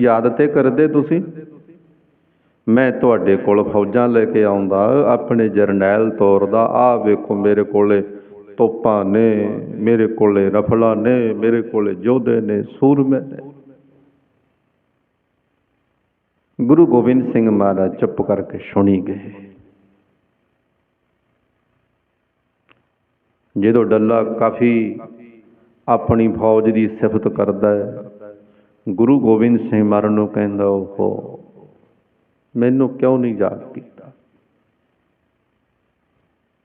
ਯਾਦ ਤੇ ਕਰਦੇ ਤੁਸੀਂ? ਮੈਂ ਤੁਹਾਡੇ ਕੋਲ ਫੌਜਾਂ ਲੈ ਕੇ ਆਉਂਦਾ, ਆਪਣੇ ਜਰਨੈਲ ਤੋਰਦਾ ਆਹ ਵੇਖੋ ਮੇਰੇ ਕੋਲੇ ਤੋਪਾਂ ਨੇ, ਮੇਰੇ ਕੋਲੇ ਰਫਲਾਂ ਨੇ, ਮੇਰੇ ਕੋਲੇ ਯੋਧੇ ਨੇ, ਸੂਰਮੇ ਨੇ। ਗੁਰੂ ਗੋਬਿੰਦ ਸਿੰਘ ਮਹਾਰਾਜ ਚੁੱਪ ਕਰਕੇ ਸੁਣੀ ਗਏ। ਜਦੋਂ ਡੱਲਾ ਕਾਫੀ ਆਪਣੀ ਫੌਜ ਦੀ ਸਿਫਤ ਕਰਦਾ ਹੈ ਗੁਰੂ ਗੋਬਿੰਦ ਸਿੰਘ ਮਹਾਰਾਜ ਨੂੰ ਕਹਿੰਦਾ ਉਹ ਮੈਨੂੰ ਕਿਉਂ ਨਹੀਂ ਯਾਦ ਕੀਤਾ?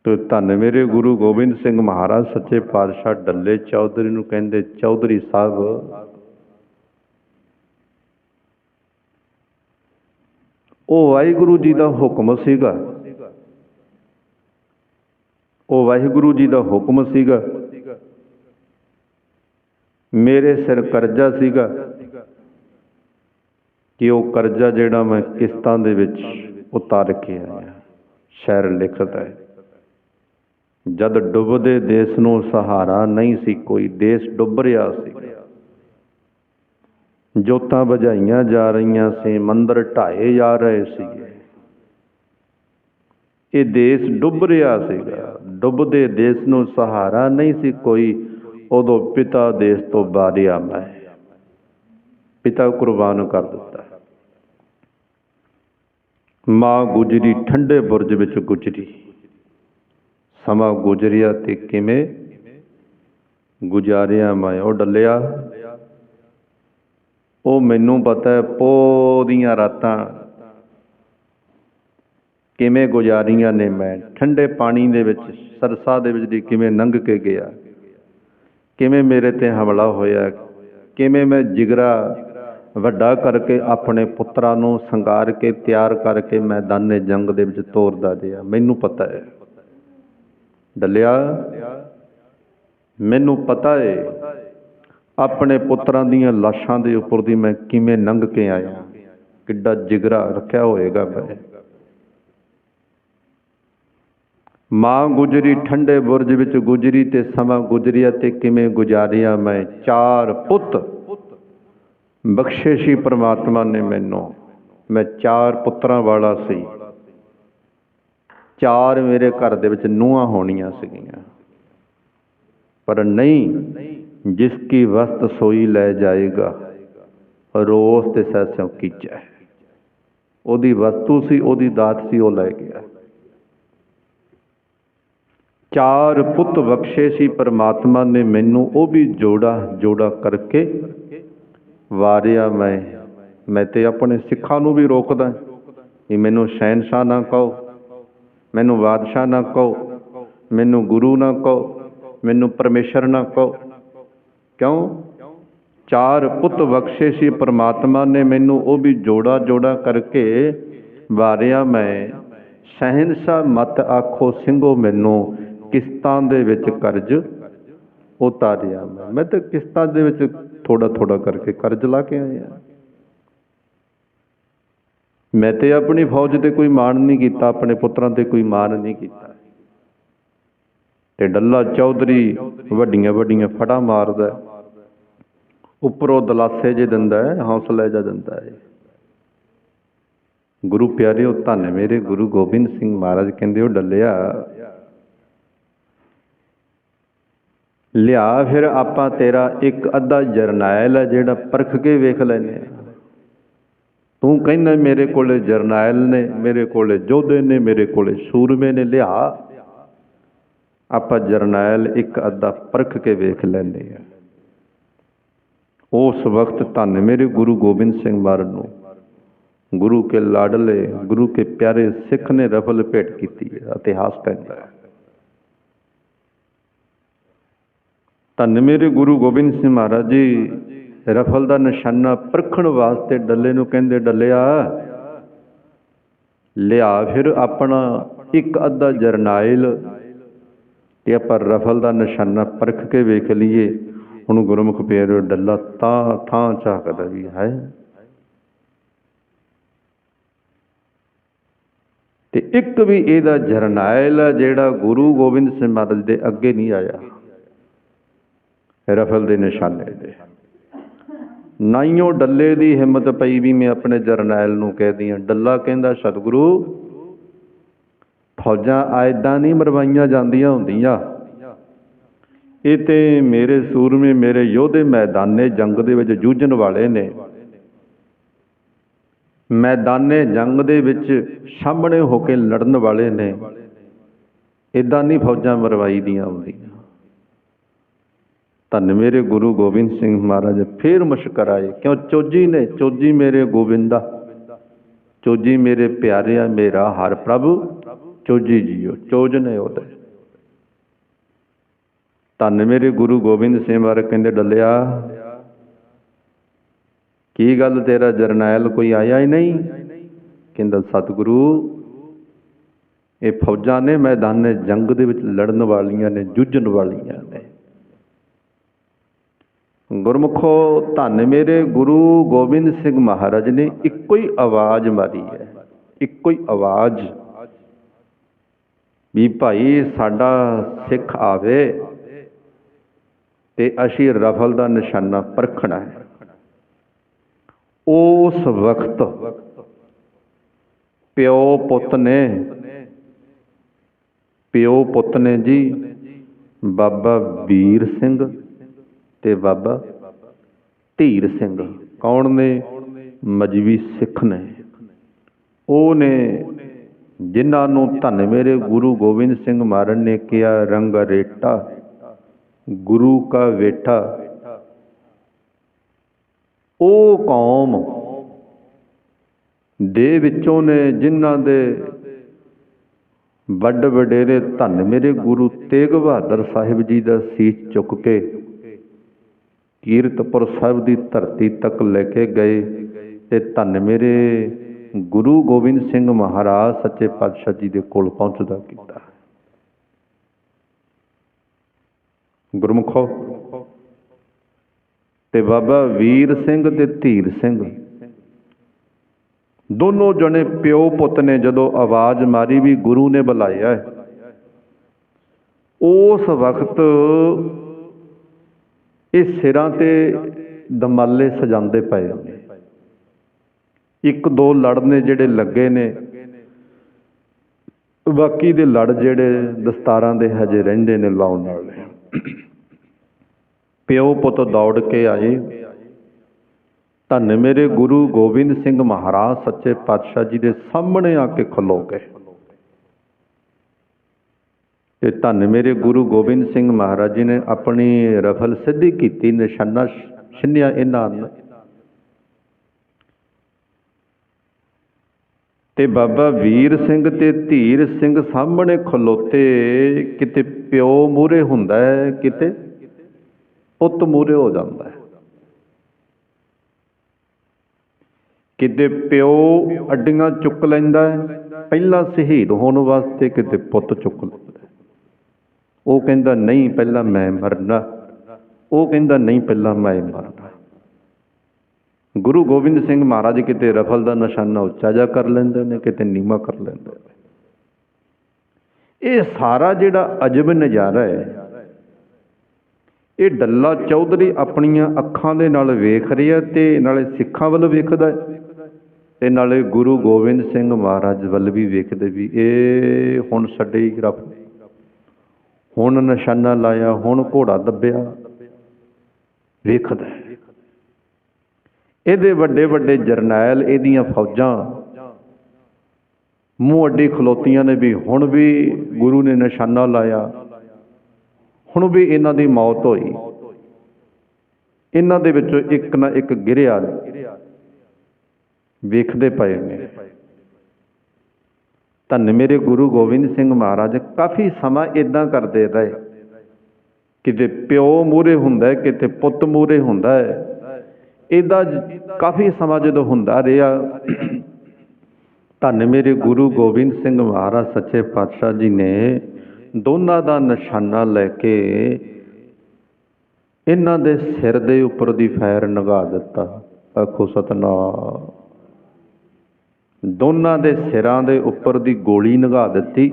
ਤੇ ਧੰਨ ਮੇਰੇ ਗੁਰੂ ਗੋਬਿੰਦ ਸਿੰਘ ਮਹਾਰਾਜ, ਸੱਚੇ ਪਾਤਸ਼ਾਹ ਡੱਲੇ ਚੌਧਰੀ ਨੂੰ ਕਹਿੰਦੇ, ਚੌਧਰੀ ਸਾਹਿਬ, ਉਹ ਵਾਹਿਗੁਰੂ ਜੀ ਦਾ ਹੁਕਮ ਸੀਗਾ। ਉਹ ਵਾਹਿਗੁਰੂ ਜੀ ਦਾ ਹੁਕਮ ਸੀਗਾ। ਮੇਰੇ ਸਿਰ ਕਰਜ਼ਾ ਸੀਗਾ। ਕਿ ਉਹ ਕਰਜ਼ਾ ਜਿਹੜਾ ਮੈਂ ਕਿਸ਼ਤਾਂ ਦੇ ਵਿੱਚ ਉਤਾਰ ਕੇ ਆਇਆ ਸ਼ਾਇਰ ਲਿਖਦਾ ਹੈ। ਜਦ ਡੁੱਬਦੇ ਦੇਸ਼ ਨੂੰ ਸਹਾਰਾ ਨਹੀਂ ਸੀ, ਕੋਈ ਦੇਸ਼ ਡੁੱਬ ਰਿਹਾ ਸੀ। ਜੋਤਾਂ ਵਜਾਈਆਂ ਜਾ ਰਹੀਆਂ ਸੀ, ਮੰਦਰ ਢਾਏ ਜਾ ਰਹੇ ਸੀ ਇਹ ਦੇਸ਼ ਡੁੱਬ ਰਿਹਾ ਸੀਗਾ। ਡੁੱਬਦੇ ਦੇਸ਼ ਨੂੰ ਸਹਾਰਾ ਨਹੀਂ ਸੀ, ਕੋਈ ਉਦੋਂ ਪਿਤਾ ਦੇਸ਼ ਤੋਂ ਬਾਰਿਆ ਮੈਂ। ਪਿਤਾ ਕੁਰਬਾਨ ਕਰ ਦਿੱਤਾ। ਮਾਂ ਗੁਜਰੀ ਠੰਡੇ ਬੁਰਜ ਵਿੱਚ ਗੁਜਰੀ। ਸਮਾਂ ਗੁਜਰਿਆ ਤੇ ਕਿਵੇਂ? ਗੁਜ਼ਾਰਿਆ ਮੈਂ ਉਹ ਡੱਲਿਆ। ਉਹ ਮੈਨੂੰ ਪਤਾ ਹੈ ਪੋ ਦੀਆਂ ਰਾਤਾਂ। ਕਿਵੇਂ ਗੁਜ਼ਾਰੀਆਂ ਨੇ ਮੈਂ? ਠੰਡੇ ਪਾਣੀ ਦੇ ਵਿੱਚ, ਸਰਸਾ ਦੇ ਵਿੱਚ ਦੀ ਕਿਵੇਂ ਲੰਘ ਕੇ ਗਿਆ? ਕਿਵੇਂ ਮੇਰੇ ਤੇ ਹਮਲਾ ਹੋਇਆ? ਕਿਵੇਂ ਮੈਂ ਜਿਗਰਾ ਵੱਡਾ ਕਰਕੇ ਆਪਣੇ ਪੁੱਤਰਾਂ ਨੂੰ ਸੰਗਾਰ ਕੇ, ਤਿਆਰ ਕਰਕੇ ਮੈਦਾਨੇ ਜੰਗ ਦੇ ਵਿੱਚ ਤੋਰਦਾ ਰਿਹਾ ਮੈਨੂੰ ਪਤਾ ਹੈ ਡੱਲਿਆ, ਮੈਨੂੰ ਪਤਾ ਹੈ ਆਪਣੇ ਪੁੱਤਰਾਂ ਦੀਆਂ ਲਾਸ਼ਾਂ ਦੇ ਉੱਪਰ ਦੀ ਮੈਂ ਕਿਵੇਂ ਲੰਘ ਕੇ ਆਇਆ। ਕਿੱਡਾ ਜਿਗਰਾ ਰੱਖਿਆ ਹੋਏਗਾ ਮੈਂ ਮਾਂ ਗੁਜਰੀ ਠੰਡੇ ਬੁਰਜ ਵਿੱਚ ਗੁਜਰੀ ਤੇ ਸਮਾਂ ਗੁਜਰਿਆ ਤੇ ਕਿਵੇਂ ਗੁਜ਼ਾਰਿਆ ਮੈਂ। ਚਾਰ ਪੁੱਤ ਬਖਸ਼ੇ ਸੀ ਪ੍ਰਮਾਤਮਾ ਨੇ ਮੈਨੂੰ। ਮੈਂ ਚਾਰ ਪੁੱਤਰਾਂ ਵਾਲਾ ਸੀ। ਚਾਰ ਮੇਰੇ ਘਰ ਦੇ ਵਿੱਚ ਨੂੰਹਾਂ ਹੋਣੀਆਂ ਸੀਗੀਆਂ। ਪਰ ਨਹੀਂ, ਜਿਸ ਕੀ ਵਸਤ ਸੋਈ ਲੈ ਜਾਏਗਾ, ਰੋਸ ਤੇ ਸੈਸੋਂ ਕੀਚੈ। ਉਹਦੀ ਵਸਤੂ ਸੀ, ਉਹਦੀ ਦਾਤ ਸੀ, ਉਹ ਲੈ ਗਿਆ। ਚਾਰ ਪੁੱਤ ਬਖਸ਼ੇ ਸੀ ਪਰਮਾਤਮਾ ਨੇ ਮੈਨੂੰ, ਉਹ ਵੀ ਜੋੜਾ ਜੋੜਾ ਕਰਕੇ ਵਾਰਿਆ ਮੈਂ ਮੈਂ ਤੇ ਆਪਣੇ ਸਿੱਖਾਂ ਨੂੰ ਵੀ ਰੋਕਦਾ। ਕਿ ਮੈਨੂੰ ਸ਼ਹਿਨशाह ਨਾ ਕਹੋ, ਮੈਨੂੰ ਬਾਦਸ਼ਾਹ ਨਾ ਕਹੋ, ਮੈਨੂੰ ਗੁਰੂ ਨਾ ਕਹੋ, ਮੈਨੂੰ ਪਰਮੇਸ਼ਰ ਨਾ ਕਹੋ। ਕਿਉਂ? ਚਾਰ ਪੁੱਤ ਬਖਸ਼ੇ ਸੀ ਪਰਮਾਤਮਾ ਨੇ ਮੈਨੂੰ, ਉਹ ਵੀ ਜੋੜਾ ਜੋੜਾ ਕਰਕੇ ਵਾਰਿਆ ਮੈਂ। ਸ਼ਹਿਨशाह ਮਤ ਆਖੋ, ਸਿੰਘੋ ਮੈਨੂੰ ਕਿਸ਼ਤਾਂ ਦੇ ਵਿੱਚ ਕਰਜ਼ ਉਤਾਰਿਆ ਮੈਂ। ਮੈਂ ਤਾਂ ਕਿਸ਼ਤਾਂ ਦੇ ਵਿੱਚ ਥੋੜਾ ਥੋੜਾ ਕਰਕੇ ਕਰਜ਼ ਲਾ ਕੇ ਆਇਆ ਮੈਂ ਤੇ ਆਪਣੀ ਫੌਜ ਤੇ ਕੋਈ ਮਾਣ ਨਹੀਂ ਕੀਤਾ, ਆਪਣੇ ਪੁੱਤਰਾਂ ਤੇ ਕੋਈ ਮਾਣ ਨਹੀਂ ਕੀਤਾ। ਤੇ ਡੱਲਾ ਚੌਧਰੀ ਵੱਡੀਆਂ ਵੱਡੀਆਂ ਫੜਾ ਮਾਰਦਾ ਉੱਪਰੋਂ ਦਲਾਸੇ ਜੇ ਦਿੰਦਾ ਹੈ, ਹੌਸਲਾ ਜਿਹਾ ਦਿੰਦਾ ਹੈ। ਗੁਰੂ ਪਿਆਰਿਓ, ਧੰਨ ਮੇਰੇ ਗੁਰੂ ਗੋਬਿੰਦ ਸਿੰਘ ਮਹਾਰਾਜ, ਕਹਿੰਦੇ ਉਹ ਡੱਲਿਆ। ਲਿਆ, ਫਿਰ ਆਪਾਂ ਤੇਰਾ ਇੱਕ ਅੱਧਾ ਜਰਨੈਲ ਹੈ ਜਿਹੜਾ ਪਰਖ ਕੇ ਵੇਖ ਲੈਨੇ ਆ ਤੂੰ ਕਹਿੰਦਾ ਮੇਰੇ ਕੋਲੇ ਜਰਨੈਲ ਨੇ, ਮੇਰੇ ਕੋਲੇ ਯੋਧੇ ਨੇ, ਮੇਰੇ ਕੋਲੇ ਸੂਰਮੇ ਨੇ, ਲਿਆ। ਆਪਾਂ ਜਰਨੈਲ ਇੱਕ ਅੱਧਾ ਪਰਖ ਕੇ ਵੇਖ ਲੈਂਦੇ ਆ ਉਸ ਵਕਤ ਧੰਨ ਮੇਰੇ ਗੁਰੂ ਗੋਬਿੰਦ ਸਿੰਘ ਮਹਾਰਾਜ ਨੂੰ, ਗੁਰੂ ਕੇ ਲਾਡਲੇ, ਗੁਰੂ ਕੇ ਪਿਆਰੇ ਸਿੱਖ ਨੇ ਰਫਲ ਭੇਟ ਕੀਤੀ ਹੈ, ਇਤਿਹਾਸ ਪੈਂਦਾ ਹੈ। ਧੰਨ ਮੇਰੇ ਗੁਰੂ ਗੋਬਿੰਦ ਸਿੰਘ ਮਹਾਰਾਜ ਜੀ, ਰਫਲ ਦਾ ਨਿਸ਼ਾਨਾ ਪਰਖਣ ਵਾਸਤੇ ਡੱਲੇ ਨੂੰ ਕਹਿੰਦੇ, ਡੱਲਿਆ, ਲਿਆ ਫਿਰ ਆਪਣਾ ਇੱਕ ਅੱਧਾ ਜਰਨਾਇਲ ਤੇ ਆਪਾਂ ਰਫਲ ਦਾ ਨਿਸ਼ਾਨਾ ਪਰਖ ਕੇ ਵੇਖ ਲਈਏ। ਹੁਣ ਗੁਰਮੁਖ ਪੇਰ ਡੱਲਾ ਤਾਂ ਥਾਂ ਝਾਕਦਾ ਵੀ ਹੈ। ਤੇ ਇੱਕ ਵੀ ਇਹਦਾ ਜਰਨਾਇਲ ਆ ਜਿਹੜਾ ਗੁਰੂ ਗੋਬਿੰਦ ਸਿੰਘ ਮਹਾਰਾਜ ਦੇ ਅੱਗੇ ਨਹੀਂ ਆਇਆ। ਰਫਲ ਦੇ ਨਿਸ਼ਾਨੇ ਦੇ। ਨਾਈਓ ਡੱਲੇ ਦੀ ਹਿੰਮਤ ਪਈ ਵੀ ਮੈਂ ਆਪਣੇ ਜਰਨੈਲ ਨੂੰ ਕਹਿ ਦਿਆਂ, ਡੱਲਾ ਕਹਿੰਦਾ, ਸਤਿਗੁਰੂ, ਫੌਜਾਂ ਐਦਾਂ ਨਹੀਂ ਮਰਵਾਈਆਂ ਜਾਂਦੀਆਂ ਹੁੰਦੀਆਂ। ਇਹ ਤੇ ਮੇਰੇ ਸੂਰਮੇ, ਮੇਰੇ ਯੋਧੇ ਮੈਦਾਨੇ ਜੰਗ ਦੇ ਵਿੱਚ ਜੂਝਣ ਵਾਲੇ ਨੇ। ਮੈਦਾਨੇ ਜੰਗ ਦੇ ਵਿੱਚ ਸਾਹਮਣੇ ਹੋ ਕੇ ਲੜਨ ਵਾਲੇ ਨੇ। ਇਦਾਂ ਨਹੀਂ ਫੌਜਾਂ ਮਰਵਾਈ ਦੀਆਂ ਹੁੰਦੀਆਂ। ਧੰਨ ਮੇਰੇ ਗੁਰੂ ਗੋਬਿੰਦ ਸਿੰਘ ਮਹਾਰਾਜ, ਫੇਰ ਮੁਸ਼ਕਰਾਏ ਕਿਉਂ ਚੋਜੀ ਨੇ? ਚੋਜੀ ਮੇਰੇ ਗੋਬਿੰਦਾ, ਚੋਜੀ ਮੇਰੇ ਪਿਆਰਿਆ, ਮੇਰਾ ਹਰ ਪ੍ਰਭ। ਚੋਜੀ ਜੀਓ, ਚੋਜ ਨੇ ਉਹਦੇ। ਧੰਨ ਮੇਰੇ ਗੁਰੂ ਗੋਬਿੰਦ ਸਿੰਘ ਮਹਾਰਾਜ, ਕਹਿੰਦੇ ਡੱਲਿਆ, ਕੀ ਗੱਲ ਤੇਰਾ ਜਰਨੈਲ ਕੋਈ ਆਇਆ ਹੀ ਨਹੀਂ? ਕਹਿੰਦਾ, ਸਤਿਗੁਰੂ, ਇਹ ਫੌਜਾਂ ਨੇ ਮੈਦਾਨੇ ਜੰਗ ਦੇ ਵਿੱਚ ਲੜਨ ਵਾਲੀਆਂ ਨੇ, ਜੂਝਣ ਵਾਲੀਆਂ ਨੇ। ਗੁਰਮੁਖੋ ਧੰਨ ਮੇਰੇ ਗੁਰੂ ਗੋਬਿੰਦ ਸਿੰਘ ਮਹਾਰਾਜ ਨੇ ਇੱਕੋ ਹੀ ਆਵਾਜ਼ ਮਾਰੀ ਹੈ, ਇੱਕੋ ਹੀ ਆਵਾਜ਼ ਵੀ ਭਾਈ ਸਾਡਾ ਸਿੱਖ ਆਵੇ ਤੇ ਅਸੀਂ ਰਫਲ ਦਾ ਨਿਸ਼ਾਨਾ ਪਰਖਣਾ ਹੈ। ਉਸ ਵਕਤ ਪਿਓ ਪੁੱਤ ਨੇ, ਪਿਓ ਪੁੱਤ ਨੇ ਜੀ ਬਾਬਾ ਵੀਰ ਸਿੰਘ ਤੇ ਬਾਬਾ ਧੀਰ ਸਿੰਘ। ਕੌਣ ਨੇ? ਮਜਬੀ ਸਿੱਖ ਨੇ। ਉਹ ਨੇ ਜਿਨ੍ਹਾਂ ਨੂੰ ਧੰਨ ਮੇਰੇ ਗੁਰੂ ਗੋਬਿੰਦ ਸਿੰਘ ਮਹਾਰਾਜ ਨੇ ਕਿਹਾ, ਰੰਗ ਰੇਟਾ, ਗੁਰੂ ਕਾ ਵੇਟਾ ਉਹ ਕੌਮ ਦੇ ਵਿੱਚੋਂ ਨੇ ਜਿਨ੍ਹਾਂ ਦੇ ਵੱਡ ਵਡੇਰੇ ਧੰਨ ਮੇਰੇ ਗੁਰੂ ਤੇਗ ਬਹਾਦਰ ਸਾਹਿਬ ਜੀ ਦਾ ਸੀਸ ਚੁੱਕ ਕੇ ਕੀਰਤਪੁਰ ਸਾਹਿਬ ਦੀ ਧਰਤੀ ਤੱਕ ਲੈ ਕੇ ਗਏ ਤੇ ਧੰਨ ਮੇਰੇ ਗੁਰੂ ਗੋਬਿੰਦ ਸਿੰਘ ਮਹਾਰਾਜ ਸੱਚੇ ਪਾਤਸ਼ਾਹ ਜੀ ਦੇ ਕੋਲ ਪਹੁੰਚਦਾ ਕੀਤਾ। ਗੁਰਮੁਖੋ, ਤੇ ਬਾਬਾ ਵੀਰ ਸਿੰਘ ਤੇ ਧੀਰ ਸਿੰਘ। ਦੋਨੋਂ ਜਣੇ ਪਿਓ ਪੁੱਤ ਨੇ ਜਦੋਂ ਆਵਾਜ਼ ਮਾਰੀ ਵੀ ਗੁਰੂ ਨੇ ਬੁਲਾਇਆ ਉਸ ਵਕਤ ਇਹ ਸਿਰਾਂ ਤੇ ਦਮਾਲੇ ਸਜਾਉਂਦੇ ਪਏ ਇੱਕ ਦੋ ਲੜ ਨੇ ਜਿਹੜੇ ਲੱਗੇ ਨੇ। ਬਾਕੀ ਦੇ ਲੜ ਜਿਹੜੇ ਦਸਤਾਰਾਂ ਦੇ ਹਜੇ ਰਹਿੰਦੇ ਨੇ ਲਾਉਣ ਵਾਲੇ। ਪਿਓ ਪੁੱਤ ਦੌੜ ਕੇ ਆਏ। ਧੰਨ ਮੇਰੇ ਗੁਰੂ ਗੋਬਿੰਦ ਸਿੰਘ ਮਹਾਰਾਜ, ਸੱਚੇ ਪਾਤਸ਼ਾਹ ਜੀ ਦੇ ਸਾਹਮਣੇ ਆ ਕੇ ਖਲੋ ਗਏ। ਤੇ ਧੰਨ ਮੇਰੇ ਗੁਰੂ ਗੋਬਿੰਦ ਸਿੰਘ ਮਹਾਰਾਜ ਜੀ ਨੇ ਆਪਣੀ ਰਫਲ ਸਿੱਧੀ ਕੀਤੀ, ਨਿਸ਼ਾਨਾ ਛਿੰਨਿਆ ਇਹਨਾਂ ਨੇ। ਤੇ ਬਾਬਾ ਵੀਰ ਸਿੰਘ ਤੇ ਧੀਰ ਸਿੰਘ ਸਾਹਮਣੇ ਖਲੋਤੇ, ਕਿਤੇ ਪਿਓ ਮੂਰੇ ਹੁੰਦਾ ਹੈ, ਕਿਤੇ ਪੁੱਤ ਮੂਰੇ ਹੋ ਜਾਂਦਾ ਹੈ। ਕਿਤੇ ਪਿਓ ਅੱਡੀਆਂ ਚੁੱਕ ਲੈਂਦਾ ਹੈ, ਪਹਿਲਾਂ ਸ਼ਹੀਦ ਹੋਣ ਵਾਸਤੇ ਕਿਤੇ ਪੁੱਤ ਚੁੱਕ ਲੈਂਦਾ ਉਹ ਕਹਿੰਦਾ, ਨਹੀਂ, ਪਹਿਲਾਂ ਮੈਂ ਮਰਨਾ। ਉਹ ਕਹਿੰਦਾ, ਨਹੀਂ, ਪਹਿਲਾਂ ਮੈਂ ਮਰਨਾ। ਗੁਰੂ ਗੋਬਿੰਦ ਸਿੰਘ ਮਹਾਰਾਜ ਕਿਤੇ ਰਫਲ ਦਾ ਨਿਸ਼ਾਨਾ ਉੱਚਾ ਜਾ ਕਰ ਲੈਂਦੇ ਨੇ, ਕਿਤੇ ਨੀਵਾਂ ਕਰ ਲੈਂਦੇ ਨੇ। ਇਹ ਸਾਰਾ ਜਿਹੜਾ ਅਜਬ ਨਜ਼ਾਰਾ ਹੈ, ਇਹ ਡੱਲਾ ਚੌਧਰੀ ਆਪਣੀਆਂ ਅੱਖਾਂ ਦੇ ਨਾਲ ਵੇਖ ਰਿਹਾ ਤੇ ਨਾਲੇ ਸਿੱਖਾਂ ਵੱਲ ਵੇਖਦਾ ਹੈ ਤੇ ਨਾਲੇ ਗੁਰੂ ਗੋਬਿੰਦ ਸਿੰਘ ਮਹਾਰਾਜ ਵੱਲ ਵੀ ਵੇਖਦੇ ਵੀ, ਇਹ ਹੁਣ ਛੱਡੇ ਹੀ ਰੱਬ ਹੁਣ ਨਿਸ਼ਾਨਾ ਲਾਇਆ, ਹੁਣ ਘੋੜਾ ਦੱਬਿਆ। ਵੇਖਦਾ ਇਹਦੇ ਵੱਡੇ ਵੱਡੇ ਜਰਨੈਲ, ਇਹਦੀਆਂ ਫੌਜਾਂ। ਮੂੰਹ ਅੱਡੀ ਖਲੋਤੀਆਂ ਨੇ ਵੀ ਹੁਣ ਵੀ ਗੁਰੂ ਨੇ ਨਿਸ਼ਾਨਾ ਲਾਇਆ। ਹੁਣ ਵੀ ਇਹਨਾਂ ਦੀ ਮੌਤ ਹੋਈ। ਇਹਨਾਂ ਦੇ ਵਿੱਚੋਂ ਇੱਕ ਨਾ ਇੱਕ ਗਿਰਿਆ ਵੇਖਦੇ ਪਏ ਨੇ। ਧੰਨ ਮੇਰੇ ਗੁਰੂ ਗੋਬਿੰਦ ਸਿੰਘ ਮਹਾਰਾਜ, ਕਾਫੀ ਸਮਾਂ ਇਦਾਂ ਕਰਦੇ ਰਹੇ। ਕਿਤੇ ਪਿਓ ਮੂਰੇ ਹੁੰਦਾ ਕਿਤੇ ਪੁੱਤ ਮੂਰੇ ਹੁੰਦਾ ਹੈ। ਇਹਦਾ ਕਾਫੀ ਸਮਾਂ ਜਦੋਂ ਹੁੰਦਾ ਰਿਹਾ, ਧੰਨ ਮੇਰੇ ਗੁਰੂ ਗੋਬਿੰਦ ਸਿੰਘ ਮਹਾਰਾਜ, ਸੱਚੇ ਪਾਤਸ਼ਾਹ ਜੀ ਨੇ ਦੋਨਾਂ ਦਾ ਨਿਸ਼ਾਨਾ ਲੈ ਕੇ ਇਹਨਾਂ ਦੇ ਸਿਰ ਦੇ ਉੱਪਰ ਦੀ ਫੈਰ ਨਗਾ ਦਿੱਤਾ। ਆਖੋ ਸਤਨਾਮ। ਦੋਨਾਂ ਦੇ ਸਿਰਾਂ ਦੇ ਉੱਪਰ ਦੀ ਗੋਲੀ ਨਗਾ ਦਿੱਤੀ।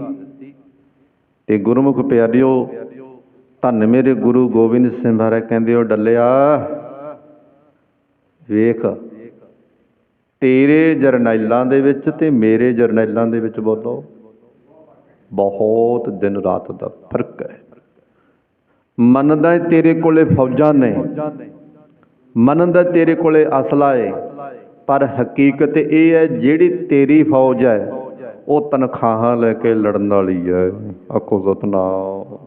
ਤੇ ਗੁਰਮੁਖ ਪਿਆਰਿਓ, ਧੰਨ ਮੇਰੇ ਗੁਰੂ ਗੋਬਿੰਦ ਸਿੰਘ ਮਹਾਰਾਜ ਕਹਿੰਦੇ ਉਹ ਡੱਲਿਆ, ਵੇਖ, ਤੇਰੇ ਜਰਨੈਲਾਂ ਦੇ ਵਿੱਚ ਤੇ ਮੇਰੇ ਜਰਨੈਲਾਂ ਦੇ ਵਿੱਚ ਬੋਲੋ, ਬਹੁਤ ਦਿਨ ਰਾਤ ਦਾ ਫ਼ਰਕ ਹੈ। ਮੰਨਦਾ ਹੈ ਤੇਰੇ ਕੋਲੇ ਫੌਜਾਂ ਨੇ, ਮੰਨਦਾ ਤੇਰੇ ਕੋਲੇ ਅਸਲਾ ਹੈ। ਪਰ ਹਕੀਕਤ ਇਹ ਹੈ, ਜਿਹੜੀ ਤੇਰੀ ਫੌਜ ਹੈ, ਉਹ ਤਨਖਾਹਾਂ ਲੈ ਕੇ ਲੜਨ ਵਾਲੀ ਹੈ। ਆਖੋ ਸਤਨਾਮ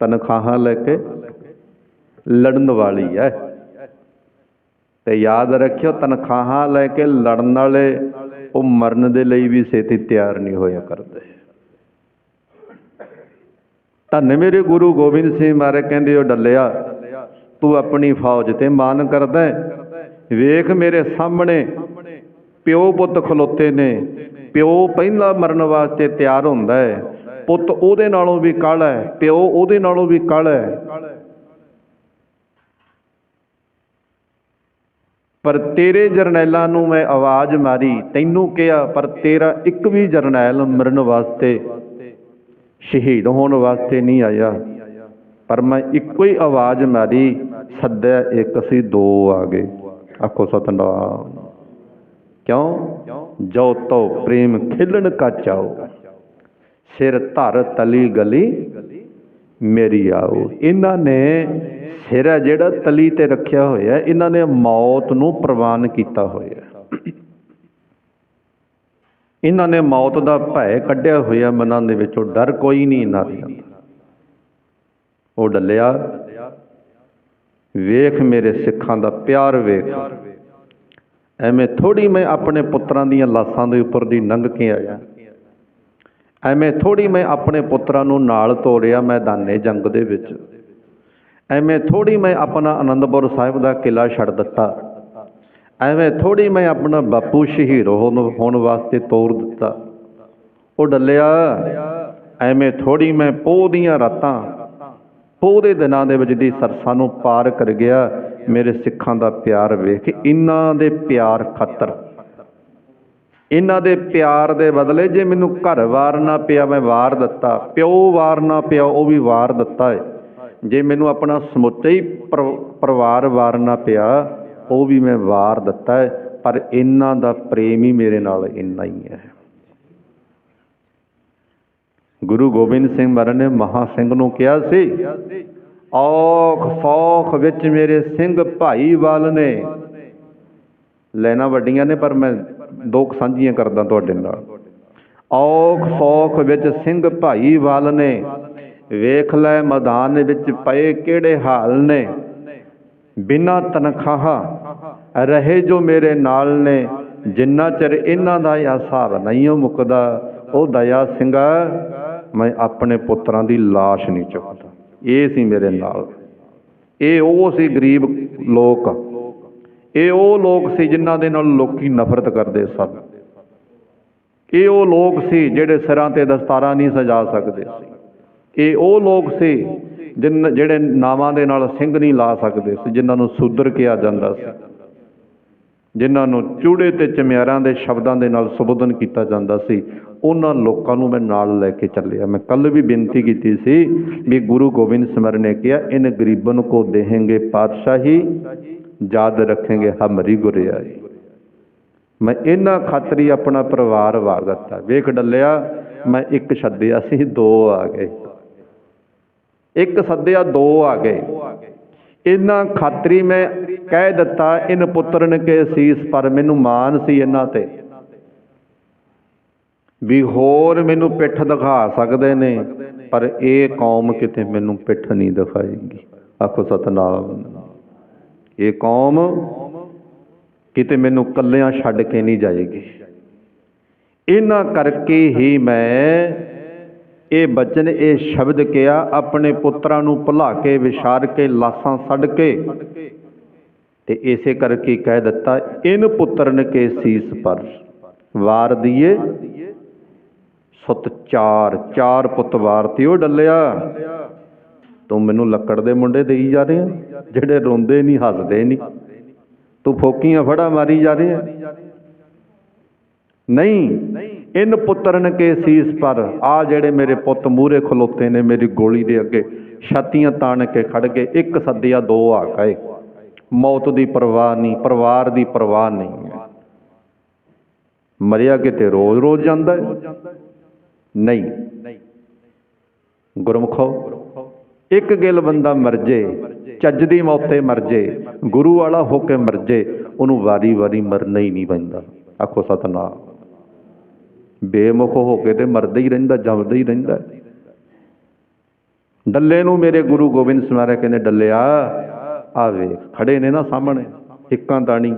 ਤਨਖਾਹਾਂ ਲੈ ਕੇ ਲੜਨ ਵਾਲੀ ਹੈ। ਤੇ ਯਾਦ ਰੱਖਿਓ, ਤਨਖਾਹਾਂ ਲੈ ਕੇ ਲੜਨ ਵਾਲੇ ਉਹ ਮਰਨ ਦੇ ਲਈ ਵੀ ਛੇਤੀ ਤਿਆਰ ਨਹੀਂ ਹੋਇਆ ਕਰਦੇ। ਧੰਨ ਮੇਰੇ ਗੁਰੂ ਗੋਬਿੰਦ ਸਿੰਘ ਮਹਾਰਾਜ ਕਹਿੰਦੇ, ਉਹ ਡੱਲਿਆ, ਤੂੰ ਆਪਣੀ ਫੌਜ ਤੇ ਮਾਨ ਕਰਦਾ ਹੈ। ਵੇਖ ਮੇਰੇ ਸਾਹਮਣੇ ਪਿਓ ਪੁੱਤ ਖਲੋਤੇ ਨੇ। ਪਿਓ ਪਹਿਲਾਂ ਮਰਨ ਵਾਸਤੇ ਤਿਆਰ ਹੁੰਦਾ ਹੈ। ਪੁੱਤ ਉਹਦੇ ਨਾਲੋਂ ਵੀ ਕਾਹਲਾ ਹੈ। ਪਿਓ ਉਹਦੇ ਨਾਲੋਂ ਵੀ ਕਾਹਲਾ ਹੈ। ਪਰ ਤੇਰੇ ਜਰਨੈਲਾਂ ਨੂੰ ਮੈਂ ਆਵਾਜ਼ ਮਾਰੀ। ਤੈਨੂੰ ਕਿਹਾ, ਪਰ ਤੇਰਾ ਇੱਕ ਵੀ ਜਰਨੈਲ ਮਰਨ ਵਾਸਤੇ ਸ਼ਹੀਦ ਹੋਣ ਵਾਸਤੇ ਨਹੀਂ ਆਇਆ। ਪਰ ਮੈਂ ਇੱਕੋ ਹੀ ਆਵਾਜ਼ ਮਾਰੀ, ਸੱਦਿਆ, ਇੱਕ ਸੀ ਦੋ ਆ ਗਏ। ਆਖੋ ਸਤਨਾਮ। ਕਿਉਂ? ਜੋ ਤੋ ਪ੍ਰੇਮ ਖਿਲਣ ਕਾ ਚਾਓ ਸਿਰ ਧਰ ਤਲੀ ਗਲੀ ਮੇਰੀ ਆਓ। ਇਹਨਾਂ ਨੇ ਸਿਰ ਹੈ ਜਿਹੜਾ ਤਲੀ ਤੇ ਰੱਖਿਆ ਹੋਇਆ, ਇਹਨਾਂ ਨੇ ਮੌਤ ਨੂੰ ਪ੍ਰਵਾਨ ਕੀਤਾ ਹੋਇਆ। ਇਹਨਾਂ ਨੇ ਮੌਤ ਦਾ ਭੈ ਕੱਢਿਆ ਹੋਇਆ ਮਨਾਂ ਦੇ ਵਿੱਚੋਂ ਡਰ ਕੋਈ ਨਹੀਂ ਇਹਨਾਂ ਦੇ ਉਹ ਡੱਲਿਆ ਵੇਖ ਮੇਰੇ ਸਿੱਖਾਂ ਦਾ ਪਿਆਰ ਵੇਖ। ਐਵੇਂ ਥੋੜੀ ਮੈਂ ਆਪਣੇ ਪੁੱਤਰਾਂ ਦੀਆਂ ਲਾਸ਼ਾਂ ਦੇ ਉੱਪਰ ਦੀ ਲੰਘ ਕੇ ਆਇਆ। ਐਵੇਂ ਥੋੜੀ ਮੈਂ ਆਪਣੇ ਪੁੱਤਰਾਂ ਨੂੰ ਨਾਲ ਤੋਰਿਆ ਮੈਦਾਨੇ ਜੰਗ ਦੇ ਵਿੱਚ। ਐਵੇਂ ਥੋੜੀ ਮੈਂ ਆਪਣਾ ਆਨੰਦਪੁਰ ਸਾਹਿਬ ਦਾ ਕਿਲਾ ਛੱਡ ਦਿੱਤਾ। ਐਵੇਂ ਥੋੜੀ ਮੈਂ ਆਪਣਾ ਬਾਪੂ ਸ਼ਹੀਦ ਹੋਣ ਹੋਣ ਵਾਸਤੇ ਤੋਰ ਦਿੱਤਾ। ਉਹ ਡੱਲਿਆ, ਐਵੇਂ ਥੋੜੀ ਮੈਂ ਪੋਹ ਦੀਆਂ ਰਾਤਾਂ ਉਹਦੇ ਦਿਨਾਂ ਦੇ ਵਿੱਚ ਦੀ ਸਰਸਾਂ ਨੂੰ ਪਾਰ ਕਰ ਗਿਆ ਮੇਰੇ ਸਿੱਖਾਂ ਦਾ ਪਿਆਰ ਵੇਖ ਇਹਨਾਂ ਦੇ ਪਿਆਰ ਖਾਤਰ। ਇਹਨਾਂ ਦੇ ਪਿਆਰ ਦੇ ਬਦਲੇ ਜੇ ਮੈਨੂੰ ਘਰ ਵਾਰ ਨਾ ਪਿਆ, ਮੈਂ ਵਾਰ ਦਿੱਤਾ। ਪਿਓ ਵਾਰਨਾ ਪਿਆ, ਉਹ ਵੀ ਵਾਰ ਦਿੱਤਾ ਹੈ ਜੇ ਮੈਨੂੰ ਆਪਣਾ ਸਮੁੱਚਾ ਹੀ ਪਰਿਵਾਰ ਵਾਰਨਾ ਪਿਆ, ਉਹ ਵੀ ਮੈਂ ਵਾਰ ਦਿੱਤਾ ਹੈ ਪਰ ਇਹਨਾਂ ਦਾ ਪ੍ਰੇਮ ਹੀ ਮੇਰੇ ਨਾਲ ਇੰਨਾ ਹੀ ਹੈ। ਗੁਰੂ ਗੋਬਿੰਦ ਸਿੰਘ ਮਹਾਰਾਜ ਨੇ ਮਹਾ ਸਿੰਘ ਨੂੰ ਕਿਹਾ ਸੀ, ਔਖ ਸੌਖ ਵਿੱਚ ਮੇਰੇ ਸਿੰਘ ਭਾਈਵਾਲ ਨੇ। ਲੈਣਾ ਵੱਡੀਆਂ ਨੇ, ਪਰ ਮੈਂ ਦੋ ਸਾਂਝੀਆਂ ਕਰਦਾ ਤੁਹਾਡੇ ਨਾਲ। ਔਖ ਸੌਖ ਵਿੱਚ ਸਿੰਘ ਭਾਈਵਾਲ ਨੇ। ਵੇਖ ਲੈ ਮੈਦਾਨ ਵਿੱਚ ਪਏ ਕਿਹੜੇ ਹਾਲ ਨੇ। ਬਿਨਾਂ ਤਨਖਾਹਾਂ ਰਹੇ ਜੋ ਮੇਰੇ ਨਾਲ ਨੇ। ਜਿੰਨਾ ਚਿਰ ਇਹਨਾਂ ਦਾ ਇਹ ਹਿਸਾਬ ਨਹੀਂ ਉਹ ਮੁੱਕਦਾ, ਉਹ ਦਇਆ ਸਿੰਘਾ ਮੈਂ ਆਪਣੇ ਪੁੱਤਰਾਂ ਦੀ ਲਾਸ਼ ਨਹੀਂ ਚੁੱਕਦਾ। ਇਹ ਸੀ ਮੇਰੇ ਨਾਲ। ਇਹ ਉਹ ਸੀ ਗਰੀਬ ਲੋਕ। ਇਹ ਉਹ ਲੋਕ ਸੀ ਜਿਨ੍ਹਾਂ ਦੇ ਨਾਲ ਲੋਕੀ ਨਫ਼ਰਤ ਕਰਦੇ ਸਨ। ਇਹ ਉਹ ਲੋਕ ਸੀ ਜਿਹੜੇ ਸਿਰਾਂ ਤੇ ਦਸਤਾਰਾਂ ਨਹੀਂ ਸਜਾ ਸਕਦੇ। ਸੀ ਇਹ ਉਹ ਲੋਕ ਸੀ ਜਿਨ ਜਿਹੜੇ ਨਾਵਾਂ ਦੇ ਨਾਲ ਸਿੰਘ ਨਹੀਂ ਲਾ ਸਕਦੇ ਸੀ, ਜਿਨ੍ਹਾਂ ਨੂੰ ਸੂਦਰ ਕਿਹਾ ਜਾਂਦਾ ਸੀ। ਜਿਨ੍ਹਾਂ ਨੂੰ ਚੂੜੇ ਤੇ ਚਮਿਆਰਾਂ ਦੇ ਸ਼ਬਦਾਂ ਦੇ ਨਾਲ ਸੰਬੋਧਨ ਕੀਤਾ ਜਾਂਦਾ ਸੀ, ਉਹਨਾਂ ਲੋਕਾਂ ਨੂੰ ਮੈਂ ਨਾਲ ਲੈ ਕੇ ਚੱਲਿਆ। ਮੈਂ ਕੱਲ ਵੀ ਬੇਨਤੀ ਕੀਤੀ ਸੀ ਵੀ ਗੁਰੂ ਗੋਬਿੰਦ ਸਿਮਰ ਨੇ ਕਿਹਾ, ਇਨ ਗਰੀਬਨ ਕੋ ਦੇਹੇਂਗੇ ਪਾਤਸ਼ਾਹੀ, ਯਾਦ ਰੱਖेंगे ਹਮਰੀ ਗੁਰਿਆਈ। ਮੈਂ ਇਹਨਾਂ ਖਾਤਰੀ ਆਪਣਾ ਪਰਿਵਾਰ ਵਾਗਤਾ ਵੇਖ ਡੱਲਿਆ, ਮੈਂ ਇੱਕ ਛੱਡਿਆ ਸੀ, ਦੋ ਆ ਗਏ। ਇੱਕ ਸੱਦਿਆ, ਦੋ ਆ ਗਏ। ਇਹਨਾਂ ਖਾਤਰੀ ਮੈਂ ਕਹਿ ਦਿੱਤਾ ਇਨ ਪੁੱਤਰਨ ਕੇ ਸੀਸ ਪਰ ਮੈਨੂੰ ਮਾਨ ਸੀ ਇਹਨਾਂ ਤੇ। ਵੀ ਹੋਰ ਮੈਨੂੰ ਪਿੱਠ ਦਿਖਾ ਸਕਦੇ ਨੇ, ਪਰ ਇਹ ਕੌਮ ਕਿਤੇ ਮੈਨੂੰ ਪਿੱਠ ਨਹੀਂ ਦਿਖਾਏਗੀ। ਆਖੋ ਸਤਨਾਮ। ਇਹ ਕੌਮ ਕਿਤੇ ਮੈਨੂੰ ਕੱਲਿਆਂ ਛੱਡ ਕੇ ਨਹੀਂ ਜਾਏਗੀ। ਇਹਨਾਂ ਕਰਕੇ ਹੀ ਮੈਂ ਇਹ ਬਚਨ, ਇਹ ਸ਼ਬਦ ਕਿਹਾ, ਆਪਣੇ ਪੁੱਤਰਾਂ ਨੂੰ ਭੁਲਾ ਕੇ ਵਿਸ਼ਾਰ ਕੇ, ਲਾਸਾਂ ਛੱਡ ਕੇ। ਤੇ ਇਸੇ ਕਰਕੇ ਕਹਿ ਦਿੱਤਾ, ਇਨ ਪੁੱਤਰਨ ਕੇ ਸੀਸ ਪਰ, ਵਾਰ ਦੀਏ। ਸੁਤ ਚਾਰ ਚਾਰ ਪੁੱਤ ਵਾਰ ਤੇ ਉਹ ਡੱਲਿਆ। ਤੂੰ ਮੈਨੂੰ ਲੱਕੜ ਦੇ ਮੁੰਡੇ ਦੇਈ ਜਾ ਰਹੇ ਆ ਜਿਹੜੇ ਰੋਂਦੇ ਨਹੀਂ ਹੱਸਦੇ ਨਹੀਂ ਤੂੰ ਫੋਕੀਆਂ ਫੜਾ ਮਾਰੀ ਜਾ ਰਿਹਾ ਨਹੀਂ ਇਨ ਪੁੱਤਰਨ ਕੇ ਸੀਸ ਪਰ। ਆ ਜਿਹੜੇ ਮੇਰੇ ਪੁੱਤ ਮੂਰੇ ਖਲੋਤੇ ਨੇ ਮੇਰੀ ਗੋਲੀ ਦੇ ਅੱਗੇ, ਛਾਤੀਆਂ ਤਾਣ ਕੇ ਖੜ ਗਏ, ਇੱਕ ਸੱਦਿਆ ਦੋ ਆ ਗਏ। ਮੌਤ ਦੀ ਪਰਵਾਹ ਨਹੀਂ, ਪਰਿਵਾਰ ਦੀ ਪਰਵਾਹ ਨਹੀਂ ਹੈ। ਮਰਿਆ ਕਿਤੇ ਰੋਜ਼-ਰੋਜ਼ ਜਾਂਦਾ ਹੈ? ਨਹੀਂ। ਗੁਰਮੁਖੋ, ਇੱਕ ਗਿਲ ਬੰਦਾ ਮਰ ਜੇ, ਚੱਜ ਦੀ ਮੌਤੇ ਮਰ ਜੇ, ਗੁਰੂ ਵਾਲਾ ਹੋ ਕੇ ਮਰ ਜੇ, ਉਹਨੂੰ ਵਾਰੀ-ਵਾਰੀ ਮਰਨਾ ਹੀ ਨਹੀਂ ਪੈਂਦਾ। ਆਖੋ ਸਤਨਾਮ। ਬੇਮੁਖ ਹੋ ਕੇ ਤੇ ਮਰਦਾ ਹੀ ਰਹਿੰਦਾ, ਜਮਦਾ ਹੀ ਰਹਿੰਦਾ ਡੱਲੇ ਨੂੰ ਮੇਰੇ ਗੁਰੂ ਗੋਬਿੰਦ ਸਿੰਘ ਕਹਿੰਦੇ ਡੱਲਿਆ ਆਵੇ ਖੜੇ ਨੇ ਨਾ ਸਾਹਮਣੇ, ਇੱਕਾਂ ਤਾਣੀ,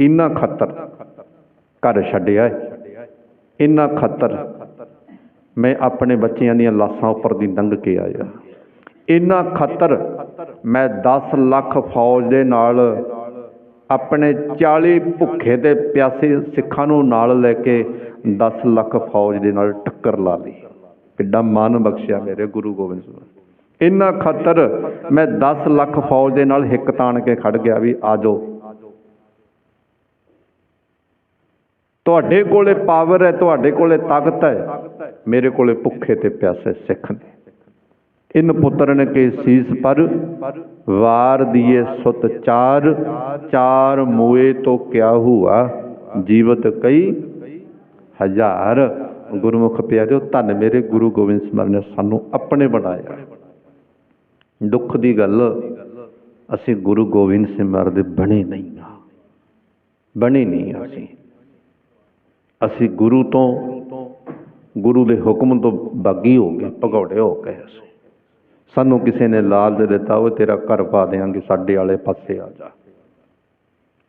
ਇੰਨਾ ਖੱਤਰ ਘਰ ਛੱਡਿਆ ਏ। ਇੰਨਾ ਖੱਤਰ ਮੈਂ ਆਪਣੇ ਬੱਚਿਆਂ ਦੀਆਂ ਲਾਸ਼ਾਂ ਉੱਪਰ ਦੀ ਲੰਘ ਕੇ ਆਇਆ ਇੰਨਾ ਖਤਰ ਮੈਂ 10 ਲੱਖ ਫੌਜ ਦੇ ਨਾਲ ਆਪਣੇ 40 ਭੁੱਖੇ ਤੇ ਪਿਆਸੇ ਸਿੱਖਾਂ ਨੂੰ ਨਾਲ ਲੈ ਕੇ 10 ਲੱਖ ਫੌਜ ਦੇ ਨਾਲ ਟੱਕਰ ਲਾ ਲਈ। ਕਿੱਡਾ ਮਾਨ ਬਖਸ਼ਿਆ ਮੇਰੇ ਗੁਰੂ ਗੋਬਿੰਦ ਸਿੰਘ ਇਹਨਾਂ ਖਾਤਰ ਮੈਂ 10 ਲੱਖ ਫੌਜ ਦੇ ਨਾਲ ਹਿੱਕ ਤਾਣ ਕੇ ਖੜ ਗਿਆ ਵੀ ਆਜੋ ਤੁਹਾਡੇ ਕੋਲੇ ਪਾਵਰ ਹੈ, ਤੁਹਾਡੇ ਕੋਲੇ ਤਾਕਤ ਹੈ, ਮੇਰੇ ਕੋਲੇ ਭੁੱਖੇ ਤੇ ਪਿਆਸੇ ਸਿੱਖ ਨੇ। ਇਨ ਪੁੱਤਰਨ ਕੇ ਸੀਸ ਪਰ, ਵਾਰ ਦੀਏ ਸੁਤ ਚਾਰ ਚਾਰ ਮੂਏ ਤੋਂ ਕਿਆ ਹੁਆ? ਜੀਵਤ ਕਈ ਹਜ਼ਾਰ। ਗੁਰਮੁਖ ਪਿਆਰਿਓ, ਧੰਨ ਮੇਰੇ ਗੁਰੂ ਗੋਬਿੰਦ ਸਿੰਘ ਮਹਾਰਾਜ ਨੇ ਸਾਨੂੰ ਆਪਣੇ ਬਣਾਇਆ। ਦੁੱਖ ਦੀ ਗੱਲ, ਅਸੀਂ ਗੁਰੂ ਗੋਬਿੰਦ ਸਿੰਘ ਮਹਾਰਾਜ ਦੇ ਬਣੇ ਨਹੀਂ ਆ। ਬਣੇ ਨਹੀਂ ਅਸੀਂ। ਅਸੀਂ ਗੁਰੂ ਤੋਂ, ਗੁਰੂ ਦੇ ਹੁਕਮ ਤੋਂ ਬਾਗੀ ਹੋ ਗਏ, ਭਗੌੜੇ ਹੋ ਗਏ ਅਸੀਂ। ਸਾਨੂੰ ਕਿਸੇ ਨੇ ਲਾਲਚ ਦਿੱਤਾ, ਉਹ ਤੇਰਾ ਘਰ ਪਾ ਦੇਾਂਗੇ ਸਾਡੇ ਵਾਲੇ ਪਾਸੇ ਆ ਜਾ।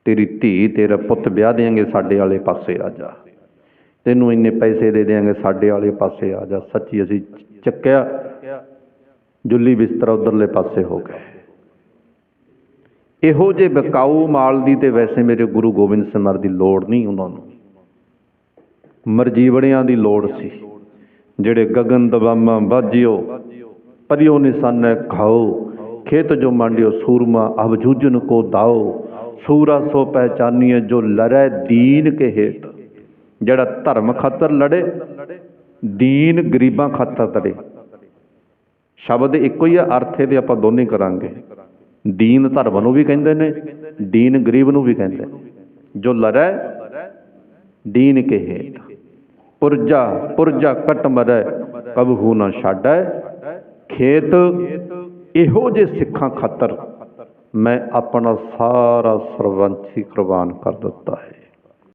ਤੇਰੀ ਧੀ, ਤੇਰਾ ਪੁੱਤ ਵਿਆਹ ਦੇਾਂਗੇ ਸਾਡੇ ਵਾਲੇ ਪਾਸੇ ਆ ਜਾ। ਤੈਨੂੰ ਇੰਨੇ ਪੈਸੇ ਦੇ ਦੇਾਂਗੇ ਸਾਡੇ ਵਾਲੇ ਪਾਸੇ ਆ ਜਾ। ਸੱਚੀ ਅਸੀਂ ਚੱਕਿਆ, ਜੁੱਲੀ ਬਿਸਤਰਾ ਉਧਰਲੇ ਪਾਸੇ ਹੋ ਗਏ ਇਹੋ ਜੇ ਬਕਾਊ ਮਾਲ ਦੀ ਤੇ ਵੈਸੇ ਮੇਰੇ ਗੁਰੂ ਗੋਬਿੰਦ ਸਿੰਘ ਮਹਾਰਾਜ ਦੀ ਲੋੜ ਨਹੀਂ ਉਹਨਾਂ ਨੂੰ। ਮਰਜੀਵੜਿਆਂ ਦੀ ਲੋੜ ਸੀ। ਜਿਹੜੇ ਗਗਨ ਦਵਾਮਾ ਬਾਜਿਓ ਪਰਿਓ ਨਿਸਨ ਖਾਓ। ਖੇਤ ਜੋ ਮੰਡਿਓ ਸੂਰਮਾ ਅਬ ਜੂਜਨ ਕੋ ਦਾਓ। ਸੂਰਾ ਸੋ ਪਹਿਚਾਨੀਏ ਜੋ ਲੜੈ ਦੀਨ ਕੇ ਹੇਤ। ਜਿਹੜਾ ਧਰਮ ਖਾਤਰ ਲੜੇ, ਦੀਨ ਗਰੀਬਾਂ ਖਾਤਰ ਲੜੇ ਸ਼ਬਦ ਇੱਕੋ ਹੀ ਆ, ਅਰਥ ਇਹਦੇ ਆਪਾਂ ਦੋਨੇ ਕਰਾਂਗੇ। ਦੀਨ ਧਰਮ ਨੂੰ ਵੀ ਕਹਿੰਦੇ ਨੇ, ਦੀਨ ਗਰੀਬ ਨੂੰ ਵੀ ਕਹਿੰਦੇ ਜੋ ਲੜੈ ਦੀਨ ਕੇ ਹੇਤ। ਪੁਰਜਾ ਪੁਰਜਾ ਕਟ ਮਰੈ, ਕਬਹੂ ਨਾ ਛਾੜੈ ਖੇਤ ਇਹੋ ਜੇ ਸਿੱਖਾਂ ਖਾਤਰ ਮੈਂ ਆਪਣਾ ਸਾਰਾ ਸਰਵੰਸ ਹੀ ਕੁਰਬਾਨ ਕਰ ਦਿੱਤਾ ਹੈ।